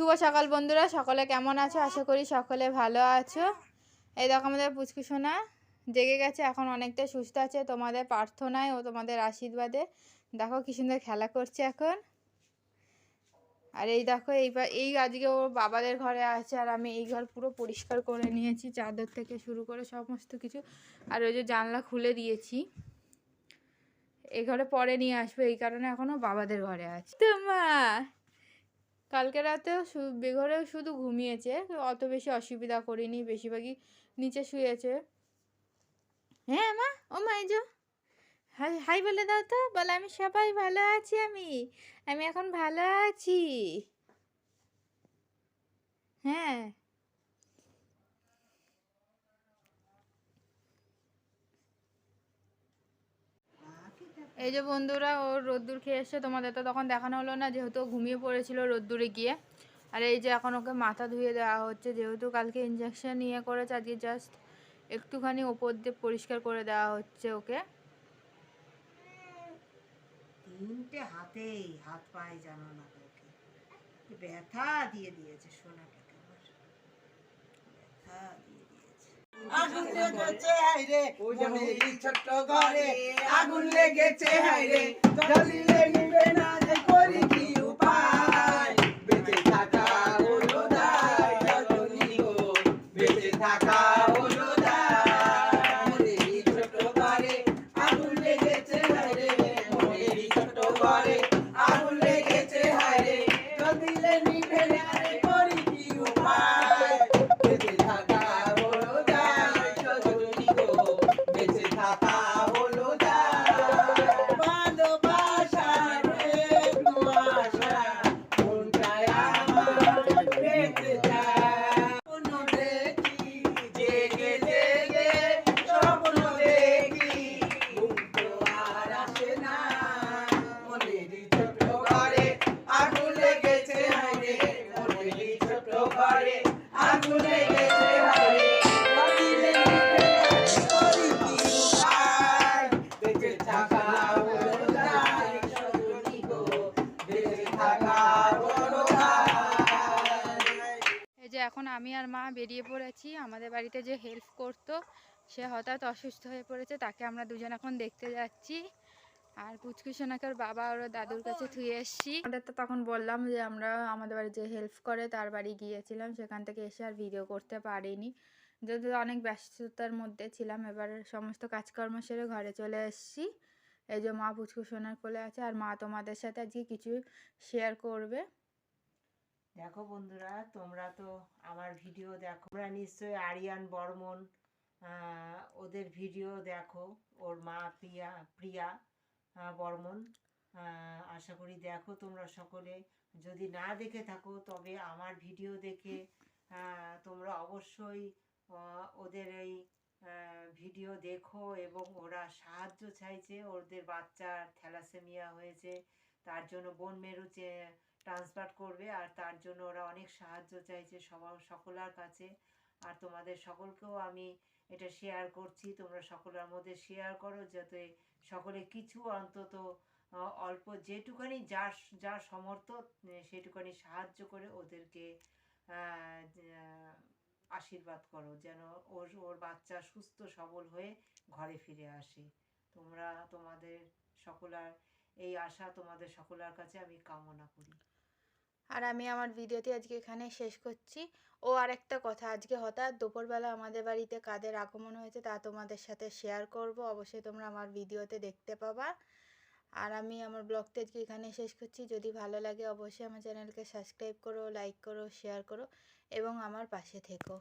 শুভ সকাল বন্ধুরা, সকলে কেমন আছো? আশা করি সকলে ভালো আছো। এই দেখো আমাদের পুচকু সোনা, জেগে গেছে, এখন অনেকটা সুস্থ আছে। তোমাদের প্রার্থনায় ও তোমাদের আশীর্বাদে। দেখো কি সুন্দর খেলা করছে এখন। আর এই দেখো, এই পা- এই আজকে ওর বাবাদের ঘরে আছে, আর আমি এই ঘর পুরো পরিষ্কার করে নিয়েছি, চাদর থেকে শুরু করে সমস্ত কিছু। আর ওই যে জানলা খুলে দিয়েছি। এই ঘরে পরে নিয়ে আসব, এই কারণে এখনও বাবাদের ঘরে আছে। তোমা কালকে রাতেও বেঘরেও শুধু ঘুমিয়েছে, অত বেশি অসুবিধা করিনি, বেশিরভাগই নিচে শুয়েছে। হ্যাঁ মা, ও মা এই হাই হাই বলে দাও তো, বলে আমি সবাই ভালো আছি আমি আমি এখন ভালো আছি। হ্যাঁ। এই যে বন্ধুরা, ও রোদ্দুর খেয়ে এসছে, তোমাদের তো তখন দেখানো হলো না, যেহেতু ঘুমিয়ে পড়েছিল রোদ্দুরে গিয়ে। আর এই যে এখন ওকে মাথা ধুয়ে দেওয়া হচ্ছে, যেহেতু কালকে ইঞ্জেকশন নিয়ে করেছে, আজকে জাস্ট একটুখানি ওপর দিয়ে পরিষ্কার করে দেওয়া হচ্ছে ওকে। তিনটে হাতেই হাত পায়ে জানো না ব্যথা দিয়ে দিয়েছে আমার ব্যথা আগুন লেগেছে হাইরে মনের এই ছোট্ট ঘরে আগুন লেগেছে হাইরে জ্বলিলে নিবে না যে করি কি উপায়। বেঁচে থাকা হলো দায় রজনী গো বেঁচে থাকা হলো আগুন লেগেছে না আমি আর মা বেরিয়ে পড়েছি। আমাদের বাড়িতে যে হেল্প করতো সে হঠাৎ অসুস্থ হয়ে পড়েছে তাকে আমরা দুজন এখন দেখতে যাচ্ছি। আর পুচকু সোনাকে ওর বাবা ওর দাদুর কাছে থুয়ে এসছি। আমাদের তো তখন বললাম যে আমরা আমাদের বাড়ি যে হেল্প করে তার বাড়ি গিয়েছিলাম সেখান থেকে এসে আর ভিডিও করতে পারিনি। যেহেতু অনেক ব্যস্ততার মধ্যে ছিলাম এবার সমস্ত কাজকর্ম সেরে ঘরে চলে এসেছি। এই যে মা পুচকু সোনার কোলে আছে আর মা তোমাদের সাথে আজকে কিছু শেয়ার করবে। দেখো বন্ধুরা, তোমরা তো আমার ভিডিও দেখো। তোমরা নিশ্চয়ই আরিয়ান, বর্মন ওদের ভিডিও দেখো। ওর মা প্রিয়া প্রিয়া বর্মন আশা করি দেখো তোমরা সকলে। যদি না দেখে থাকো, তবে আমার ভিডিও দেখে তোমরা অবশ্যই ওদের এই ভিডিও দেখো এবং ওরা সাহায্য চাইছে। ওদের বাচ্চার থ্যালাসেমিয়া হয়েছে। তার জন্য বোন মেরু চে- ট্রান্সফার করবে আর তার জন্য ওরা অনেক সাহায্য চাইছে সবার সকলার কাছে। আর তোমাদের সকলকেও আমি এটা শেয়ার করছি। তোমরা সকলের মধ্যে শেয়ার করো যাতে সকলে কিছু অন্তত অল্প যেটুকানি যার যার সমর্থ সেটুকানি সাহায্য করে ওদেরকে আশীর্বাদ করো যেন ওর ওর বাচ্চা সুস্থ সবল হয়ে ঘরে ফিরে আসে। তোমরা তোমাদের সকলার এই আশা তোমাদের সকলার কাছে আমি কামনা করি। আর আমি আমার ভিডিওটি আজকে এখানে শেষ করছি। ও আরেকটা কথা, আজকে হঠাৎ দুপুরবেলা আমাদের বাড়িতে কাদের আগমন হয়েছে তা তোমাদের সাথে শেয়ার করব। অবশ্যই তোমরা আমার ভিডিওতে দেখতে পাবা। আর আমি আমার ব্লগটা আজকে এখানে শেষ করছি। যদি ভালো লাগে অবশ্যই আমার চ্যানেলকে সাবস্ক্রাইব করো লাইক করো শেয়ার করো এবং আমার পাশে থেকো।